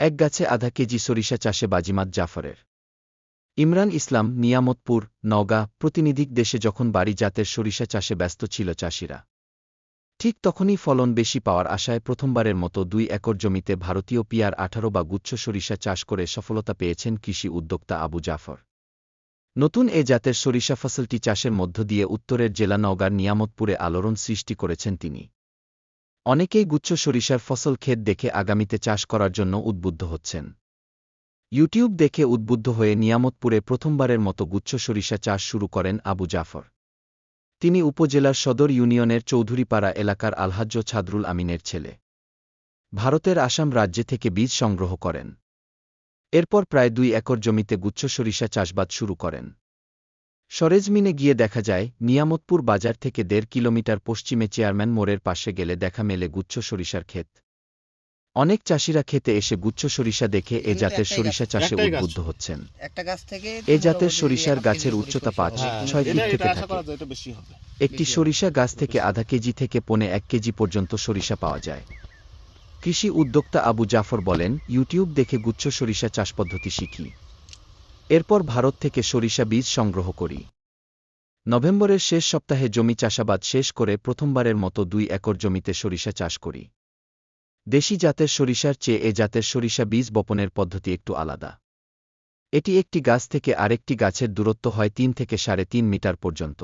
এক গাছে আধা কেজি সরিষা চাষে বাজিমাত জাফরের। ইমরান ইসলাম, নিয়ামতপুর, নওগাঁ প্রতিনিধিক দেশে যখন বাড়ি জাতের সরিষা চাষে ব্যস্ত ছিল চাষিরা। ঠিক তখনই ফলন বেশি পাওয়ার আশায় প্রথমবারের মতো দুই একর জমিতে ভারতীয় পিয়ার আঠারো বা গুচ্ছ সরিষা চাষ করে সফলতা পেয়েছেন কৃষি উদ্যোক্তা আবু জাফর। নতুন এ জাতের সরিষা ফসলটি চাষের মধ্য দিয়ে উত্তরের জেলা নওগাঁর নিয়ামতপুরে আলোড়ন সৃষ্টি করেছেন তিনি। অনেকেই গুচ্ছ সরিষার ফসল ক্ষেত দেখে আগামীতে চাষ করার জন্য উদ্বুদ্ধ হচ্ছেন। ইউটিউব দেখে উদ্বুদ্ধ হয়ে নিয়ামতপুরে প্রথমবারের মতো গুচ্ছ সরিষা চাষ শুরু করেন আবু জাফর। তিনি উপজেলার সদর ইউনিয়নের চৌধুরীপাড়া এলাকার আলহাজ্য ছাদরুল আমিনের ছেলে। ভারতের আসাম রাজ্যে থেকে বীজ সংগ্রহ করেন। এরপর প্রায় দুই একর জমিতে গুচ্ছ সরিষা চাষবাদ শুরু করেন। সরেজমিনে গিয়ে দেখা যায় নিয়ামতপুর বাজার থেকে দেড় কিলোমিটার পশ্চিমে চেয়ারম্যান মোড়ের পাশে গেলে দেখা মেলে গুচ্ছ সরিষার ক্ষেত। অনেক চাষিরা খেতে এসে গুচ্ছ সরিষা দেখে এ জাতের সরিষা চাষে উদ্বুদ্ধ হচ্ছেন। একটা গাছ থেকে এ জাতের সরিষার গাছের উচ্চতা পাঁচ ছয় ফিট থেকে থাকে। একটি সরিষা গাছ থেকে আধা কেজি থেকে পৌনে এক কেজি পর্যন্ত সরিষা পাওয়া যায়। কৃষি উদ্যোক্তা আবু জাফর বলেন ইউটিউব দেখে গুচ্ছ সরিষা চাষ পদ্ধতি শিখি। এরপর ভারত থেকে সরিষা বীজ সংগ্রহ করি। নভেম্বরের শেষ সপ্তাহে জমি চাষাবাদ শেষ করে প্রথমবারের মতো দুই একর জমিতে সরিষা চাষ করি। দেশি জাতের সরিষার চেয়ে এ জাতের সরিষা বীজ বপনের পদ্ধতি একটু আলাদা। এটি একটি গাছ থেকে আরেকটি গাছের দূরত্ব হয় তিন থেকে সাড়ে তিন মিটার পর্যন্ত।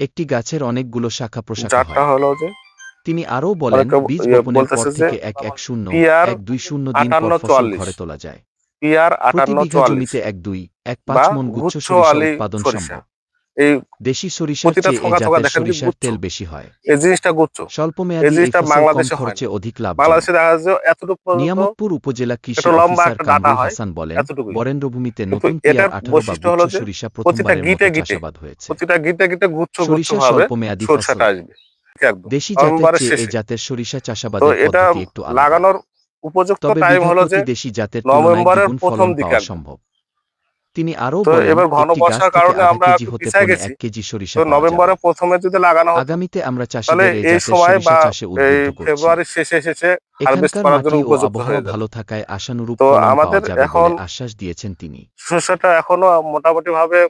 একটি গাছের অনেকগুলো শাখা প্রশাখা হলো যে তিনি আরও বলেন বীজ ইয়ে বপনের পর থেকে এক এক শূন্য এক দুই শূন্য দিন পর ফসল ঘরে তোলা যায়। পিয়ার আটান্ন জমিতে এক দুই এক পাঁচ মন গুচ্ছ সরিষা উৎপাদন। সম্ভব। এই দেশি সরিষার চেয়ে এই জাতের সরিষার তেল বেশি হয়। এই জিনিসটা গুচ্ছ। স্বল্পমেয়াদী এই জিনিসটা বাংলাদেশে খরচে অধিক লাভ বাংলাদেশে দেখা এতটুকু নিয়ামতপুর উপজেলা কৃষি অফিসার কামরুল হাসান বলেন। বরেন্দ্রভূমিতে নতুন পিয়ার এটার আঠারো বা গুচ্ছ সরিষা প্রথমবারের মতো চাষাবাদ হয়েছে। প্রতিটা গিটে গিটে গুচ্ছ সরিষা স্বল্পমেয়াদী ফসল। দেশি জাতের চেয়ে এই জাতের সরিষা চাষাবাদের পদ্ধতি একটু আলাদা। লাগানোর উপযুক্ত টাইম হলো যে দেশি জাতের নভেম্বরের প্রথম দিকে সম্ভব। তিনি আরও তো বলেন এবার ঘন বর্ষার কারণে আমরা পিছায় গেছি। কেজি সরিষা তো নভেম্বরের প্রথমে যদি লাগানো আগামীতে আমরা চাষিদের এই সময় বা এই ফেব্রুয়ারির শেষে শেষে হারভেস্ট করার জন্য উপযুক্ত হয়ে ভালো থাকায় আশানুরূপ তো আমাদের এখন আশ্বাস দিয়েছেন তিনি। শস্যটা এখনও মোটামুটি ভাবে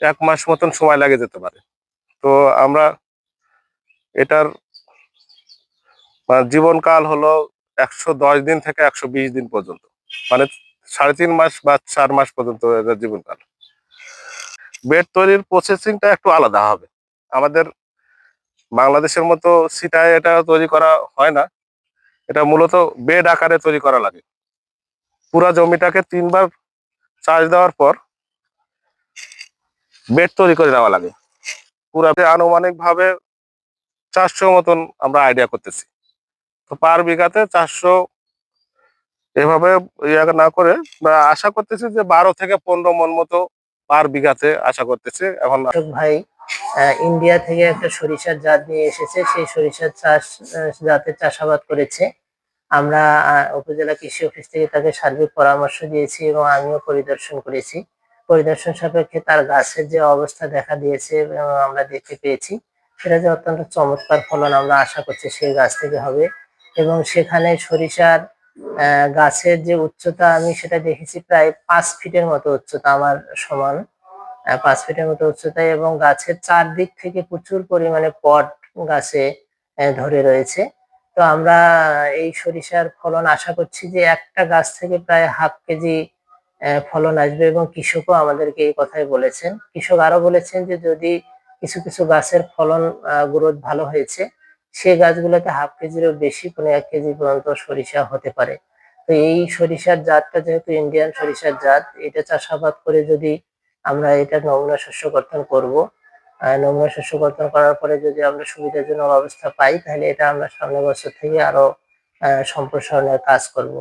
এক মাস মতন সময় লাগে যেতে পারে। তো আমরা এটার মানে জীবনকাল হলো একশো দশ দিন থেকে একশো বিশ দিন পর্যন্ত। মানে সাড়ে তিন মাস বা চার মাস পর্যন্ত এটার জীবনকাল। বেড তৈরির প্রসেসিংটা একটু আলাদা হবে। আমাদের বাংলাদেশের মতো সিটায় এটা তৈরি করা হয় না। এটা মূলত বেড আকারে তৈরি করা লাগে। পুরা জমিটাকে তিনবার চার্জ দেওয়ার পর বেড তৈরি করে নেওয়া লাগে। পুরা আনুমানিক ভাবে চারশো মতন আমরা আইডিয়া করতেছি। তো পার বিঘাতে চারশো এভাবে ইয়ে না করে আশা করতেছি যে বারো থেকে পনেরো মন মতো পার বিঘাতে আশা করতেছি। এখন ভাই ইন্ডিয়া থেকে একটা সরিষার জাত নিয়ে এসেছে। সেই সরিষার চাষ জাতের চাষাবাদ করেছে। আমরা উপজেলা কৃষি অফিস থেকে তাকে সার্বিক পরামর্শ দিয়েছি এবং আমিও পরিদর্শন করেছি। পরিদর্শন সাপেক্ষে তার গাছের যে অবস্থা দেখা দিয়েছে আমরা দেখতে পেয়েছি, সেটা যে অত্যন্ত চমৎকার ফলন আমরা আশা করছি সেই গাছ থেকে হবে। এবং সেখানে সরিষার গাছের যে উচ্চতা আমি সেটা দেখেছি প্রায় পাঁচ ফিটের মতো উচ্চতা আমার সমান পাঁচ ফিটের মতো উচ্চতায় এবং গাছের চারদিক থেকে প্রচুর পরিমাণে পট গাছে ধরে রয়েছে। তো আমরা এই সরিষার ফলন আশা করছি যে একটা গাছ থেকে প্রায় হাফ কেজি ফলন আসবে এবং কৃষকও আমাদেরকে এই কথাই বলেছেন। কৃষক আরও বলেছেন যে যদি কিছু কিছু গাছের ফলন গ্রোথ ভালো হয়েছে সেই গাছগুলোতে হাফ কেজিরও বেশি কোনো এক কেজি পর্যন্ত সরিষা হতে পারে। তো এই সরিষার জাতটা যেহেতু ইন্ডিয়ান সরিষার জাত, এটা চাষাবাদ করে যদি আমরা এটা নমুনা শস্য কর্তন করব নমুনা শস্য কর্তন করার পরে যদি আমরা সুবিধাজনক অবস্থা পাই, তাহলে এটা আমরা সামনের বছর থেকে আরও সম্প্রসারণের কাজ করব।